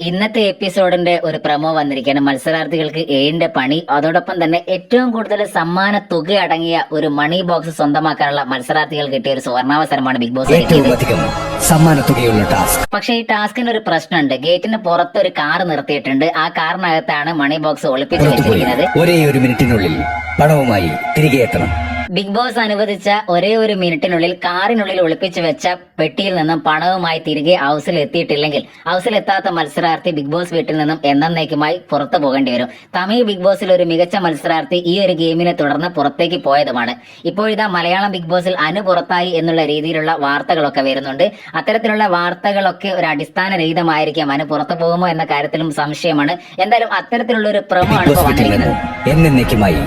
ഇന്നത്തെ എപ്പിസോഡിന്റെ ഒരു പ്രമോ വന്നിരിക്കുകയാണ്. മത്സരാർത്ഥികൾക്ക് ഏഴിന്റെ പണി അതോടൊപ്പം തന്നെ ഏറ്റവും കൂടുതൽ സമ്മാന തുക അടങ്ങിയ ഒരു മണി ബോക്സ് സ്വന്തമാക്കാനുള്ള മത്സരാർത്ഥികൾ കിട്ടിയ ഒരു സുവർണാവസരമാണ് ബിഗ് ബോസ് ഏറ്റവും സമ്മാനത്തുകയുള്ള ടാസ്ക്. പക്ഷെ ഈ ടാസ്കിന് ഒരു പ്രശ്നമുണ്ട്. ഗേറ്റിന് പുറത്ത് ഒരു കാർ നിർത്തിയിട്ടുണ്ട്. ആ കാറിനകത്താണ് മണി ബോക്സ് ഒളിപ്പിച്ചു പുറത്തുപോയി. വെച്ചിരിക്കുന്നത് ഒരേ ഒരു മിനിറ്റിനുള്ളിൽ പണവുമായി തിരികെ എത്തണം. ബിഗ് ബോസ് അനുവദിച്ച ഒരേ ഒരു മിനിറ്റിനുള്ളിൽ കാറിനുള്ളിൽ ഒളിപ്പിച്ചു വെച്ച പെട്ടിയിൽ നിന്നും പണവുമായി തിരികെ ഹൗസിൽ എത്തിയിട്ടില്ലെങ്കിൽ ഹൗസിൽ എത്താത്ത മത്സരാർത്ഥി ബിഗ് ബോസ് വീട്ടിൽ നിന്നും എന്നേക്കുമായി പുറത്തു പോകേണ്ടി വരും. തമിഴ് ബിഗ് ബോസിൽ ഒരു മികച്ച മത്സരാർത്ഥി ഈ ഒരു ഗെയിമിനെ തുടർന്ന് പുറത്തേക്ക് പോയതുമാണ്. ഇപ്പോഴിതാ മലയാളം ബിഗ് ബോസിൽ അനു പുറത്തായി എന്നുള്ള രീതിയിലുള്ള വാർത്തകളൊക്കെ വരുന്നുണ്ട്. അത്തരത്തിലുള്ള വാർത്തകളൊക്കെ ഒരു അടിസ്ഥാനരഹിതമായിരിക്കാം. അതിന് പുറത്തു പോകുമോ എന്ന കാര്യത്തിലും സംശയമാണ്. എന്തായാലും അത്തരത്തിലുള്ള ഒരു പ്രമോ ആണ് വന്നിരിക്കുന്നത്. എന്നേക്കുമായി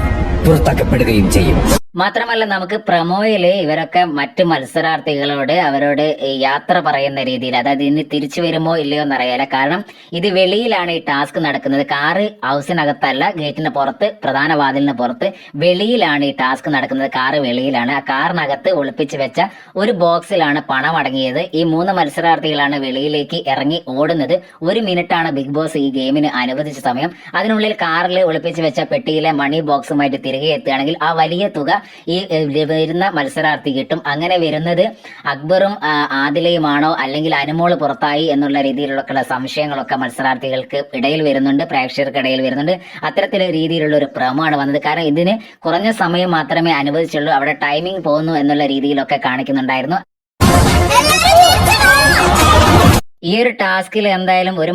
പുറത്താക്കപ്പെടുകയും ചെയ്യും. മാത്രമല്ല നമുക്ക് പ്രമോയിൽ ഇവരൊക്കെ മറ്റു മത്സരാർത്ഥികളോട് അവരോട് യാത്ര പറയുന്ന രീതിയിൽ അതായത് ഇനി തിരിച്ചു വരുമോ ഇല്ലയോ എന്നറിയാല കാരണം ഇത് വെളിയിലാണ് ഈ ടാസ്ക് നടക്കുന്നത്. കാറ് ഹൗസിനകത്തല്ല ഗേറ്റിന് പുറത്ത് പ്രധാന വാതിലിന് പുറത്ത് വെളിയിലാണ് ഈ ടാസ്ക് നടക്കുന്നത്. കാറ് വെളിയിലാണ്. ആ കാറിനകത്ത് ഒളിപ്പിച്ച് വെച്ച ഒരു ബോക്സിലാണ് പണം അടങ്ങിയത്. ഈ മൂന്ന് മത്സരാർത്ഥികളാണ് വെളിയിലേക്ക് ഇറങ്ങി ഓടുന്നത്. ഒരു മിനിറ്റാണ് ബിഗ് ബോസ് ഈ ഗെയിമിന് അനുവദിച്ച സമയം. അതിനുള്ളിൽ കാറിൽ ഒളിപ്പിച്ച് വെച്ച പെട്ടിയിലെ മണി ബോക്സുമായിട്ട് തിരികെ എത്തുകയാണെങ്കിൽ ആ വലിയ തുക ഈ വരുന്ന മത്സരാർത്ഥി കിട്ടും. അങ്ങനെ വരുന്നത് അക്ബറും ആദിലയുമാണോ അല്ലെങ്കിൽ അനുമോൾ പുറത്തായി എന്നുള്ള രീതിയിലുള്ള സംശയങ്ങളൊക്കെ മത്സരാർത്ഥികൾക്ക് ഇടയിൽ വരുന്നുണ്ട് പ്രേക്ഷകർക്കിടയിൽ വരുന്നുണ്ട്. അത്തരത്തിലെ രീതിയിലുള്ള ഒരു പ്രമമാണ് വന്നത്. കാരണം ഇതിന് കുറഞ്ഞ സമയം മാത്രമേ അനുവദിച്ചുള്ളൂ. അവിടെ ടൈമിംഗ് പോകുന്നു എന്നുള്ള രീതിയിലൊക്കെ കാണിക്കുന്നുണ്ടായിരുന്നു. ഈ ഒരു ടാസ്കിൽ എന്തായാലും ഒരു